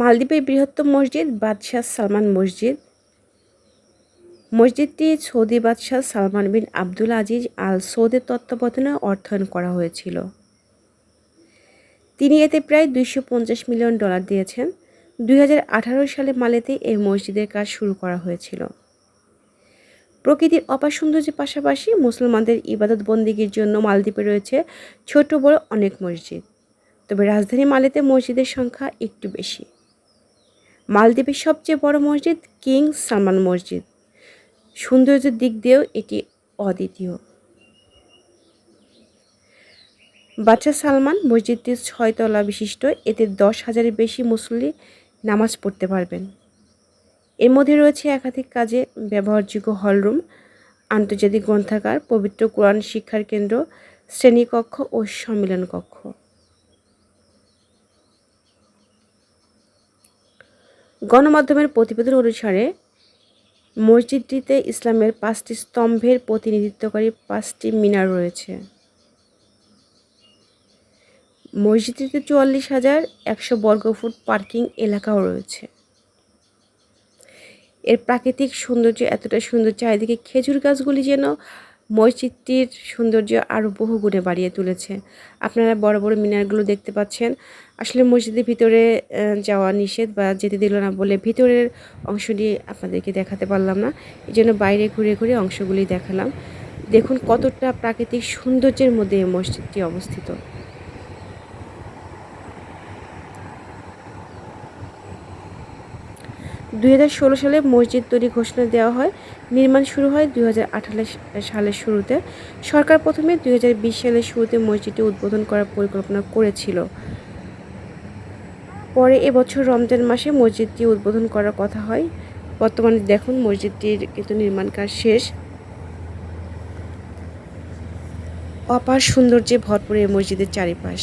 মালদ্বীপের বৃহত্তম মসজিদ বাদশাহ সালমান মসজিদ। মসজিদটি সৌদি বাদশাহ সালমান বিন আব্দুল আজিজ আল সৌদের তত্ত্বাবধানে অর্থায়ন করা হয়েছিল। তিনি এতে প্রায় দুইশো পঞ্চাশ মিলিয়ন ডলার দিয়েছেন। দুই হাজার আঠারো সালে মালেতে এই মসজিদের কাজ শুরু করা হয়েছিল। প্রকৃতির অপার সৌন্দর্যের পাশাপাশি মুসলমানদের ইবাদত বন্দিগির জন্য মালদ্বীপে রয়েছে ছোট বড় অনেক মসজিদ। তবে রাজধানী মালেতে মসজিদের সংখ্যা একটু বেশি। মালদ্বীপের সবচেয়ে বড় মসজিদ কিং সালমান মসজিদ। সৌন্দর্যের দিক দিয়েও এটি অদ্বিতীয়। বাচ্চা সালমান মসজিদটি ছয়তলা বিশিষ্ট, এতে দশ হাজারের বেশি মুসল্লি নামাজ পড়তে পারবেন। এর মধ্যে রয়েছে একাধিক কাজে ব্যবহারযোগ্য হলরুম, আন্তর্জাতিক গ্রন্থাগার, পবিত্র কোরআন শিক্ষার কেন্দ্র, শ্রেণীকক্ষ ও সম্মেলন কক্ষ। গণমাধ্যমের প্রতিবেদন অনুসারে, মসজিদটিতে ইসলামের পাঁচটি স্তম্ভের প্রতিনিধিত্বকারী পাঁচটি মিনার রয়েছে। মসজিদটিতে চুয়াল্লিশ হাজার একশো বর্গফুট পার্কিং এলাকাও রয়েছে। এর প্রাকৃতিক সৌন্দর্য এতটা সুন্দর চারিদিকে খেজুর গাছগুলি যেন মসজিদটির সৌন্দর্য আরও বহু গুণে বাড়িয়ে তুলেছে। আপনারা বড় বড় মিনারগুলো দেখতে পাচ্ছেন। আসলে মসজিদের ভিতরে যাওয়া নিষেধ বা যেতে দিল না বলে ভিতরের অংশটি আপনাদেরকে দেখাতে পারলাম না। এই জন্য বাইরে ঘুরে ঘুরে অংশগুলি দেখালাম। দেখুন কতটা প্রাকৃতিক সৌন্দর্যের মধ্যে এই মসজিদটি অবস্থিত। দুই হাজার ষোলো সালে মসজিদ তৈরি ঘোষণা দেওয়া হয়। নির্মাণ শুরু হয় দু হাজার আঠারো সালের শুরুতে। সরকার প্রথমে দু হাজার বিশ সালের শুরুতে মসজিদটি উদ্বোধন করার পরিকল্পনা করেছিল। পরে এবছর রমজান মাসে মসজিদটি উদ্বোধন করার কথা হয়। বর্তমানে দেখুন, মসজিদটির কিন্তু নির্মাণ কাজ শেষ। অপার সৌন্দর্যে ভরপুর এই মসজিদের চারিপাশ।